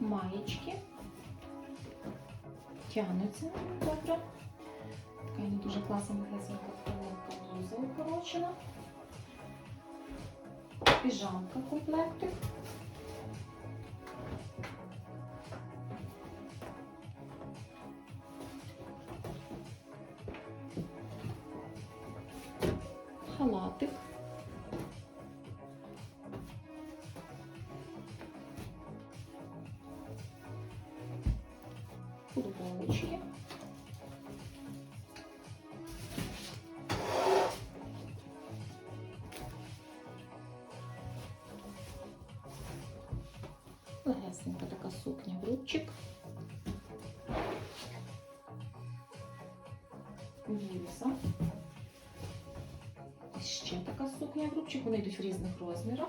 маєчки. Тягнуться добре. Така не дуже класна магазинка блуза укорочена. Піжамка комплектик. Халатик. Сукня, грубчик. Блуза. Ще така сукня, грубчик. Вони йдуть в різних розмірах.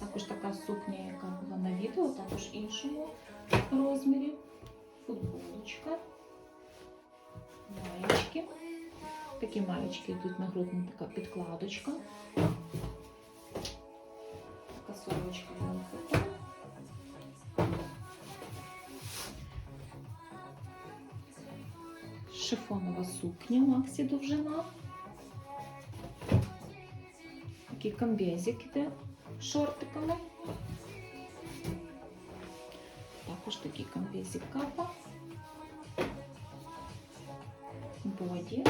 Також така сукня, яка була на відео, також в іншому розмірі. Футболочка. Маєчки. Такі маєчки йдуть на грудну така підкладочка. Така сорочка на Шифонова сукня Максі довжина. Такий комбезик іде шортиками. Також такий комбезик капа. Боді.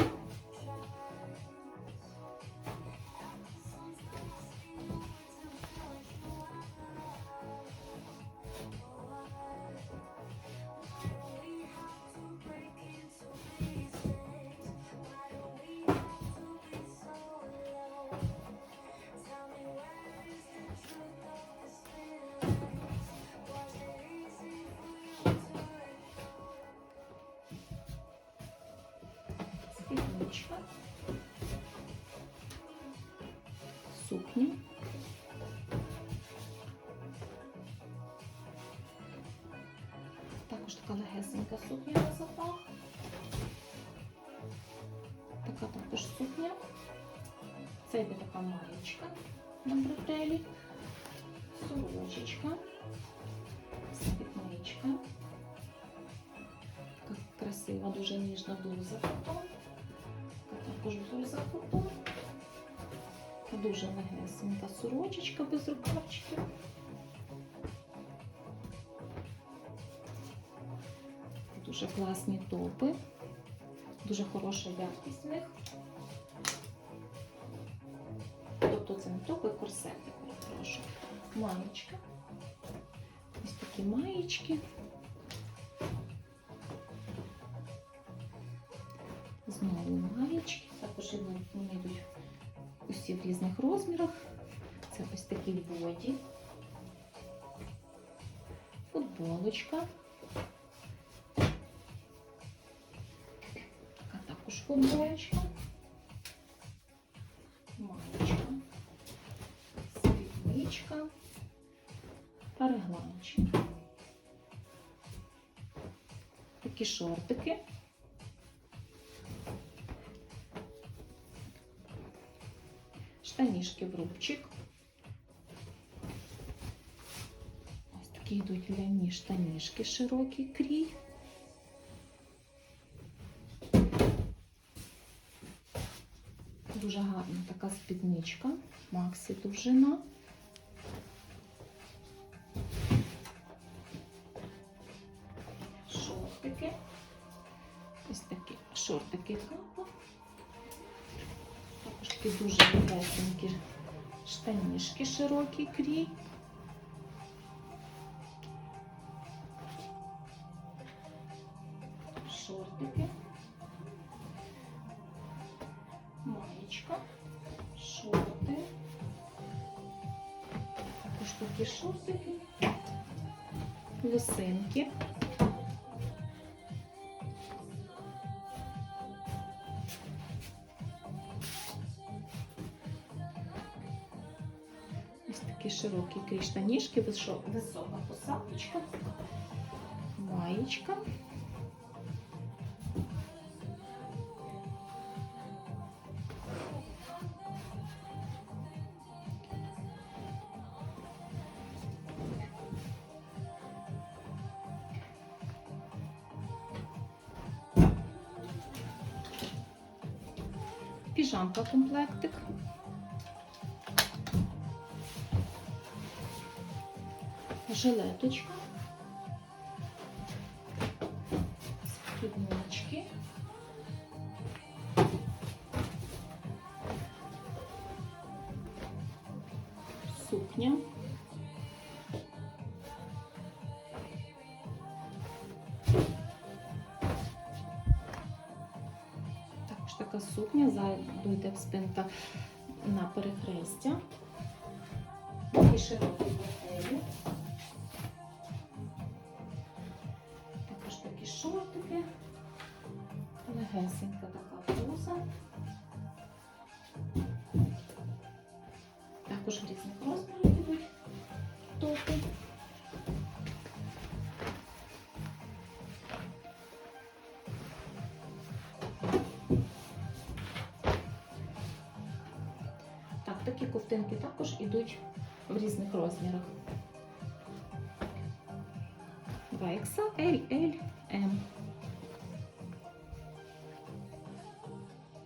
Сукня. Також така легесенька сукня на запах. Така також сукня. Це йде така маєчка на бретелі, сорочечка, спідничка. Така красива, дуже ніжна блуза. Така також блуза потом. Дуже легесенька сорочечка без рукавчиків. Дуже класні топи. Дуже хороша якість в них. Тобто це не топи, корсети, перепрошую. Маєчка. Ось такі маєчки. Знову маєчки. Також вони йдуть усі в різних розмірах. Це ось такий боді. Футболочка. Така також футболочка. Маєчка. Спідничка. Та регланчик. Такі шортики. Штанішки в рубчик. Ось такі йдуть ляні штанішки, широкий крій. Дуже гарна така спідничка, Максі довжина. Шортики. Ось такі шортики капа. Також такі дуже легесенькі штанішки, широкий крій. Шортики. Маєчка. Шорти. Також такі шортики. Лосинки. такі широкі крішнаніжки, висока посадочка, маєчка. Піжамка комплектик. Жилеточка. Спіднички. Сукня. Також така сукня, ззаду йде спинка на перехрестя. І широкі бретелі. Шортики. Легесенька така блуза. Також в різних розмірах йдуть топи. Так, такі ковтинки також йдуть в різних розмірах. 2XL, L, am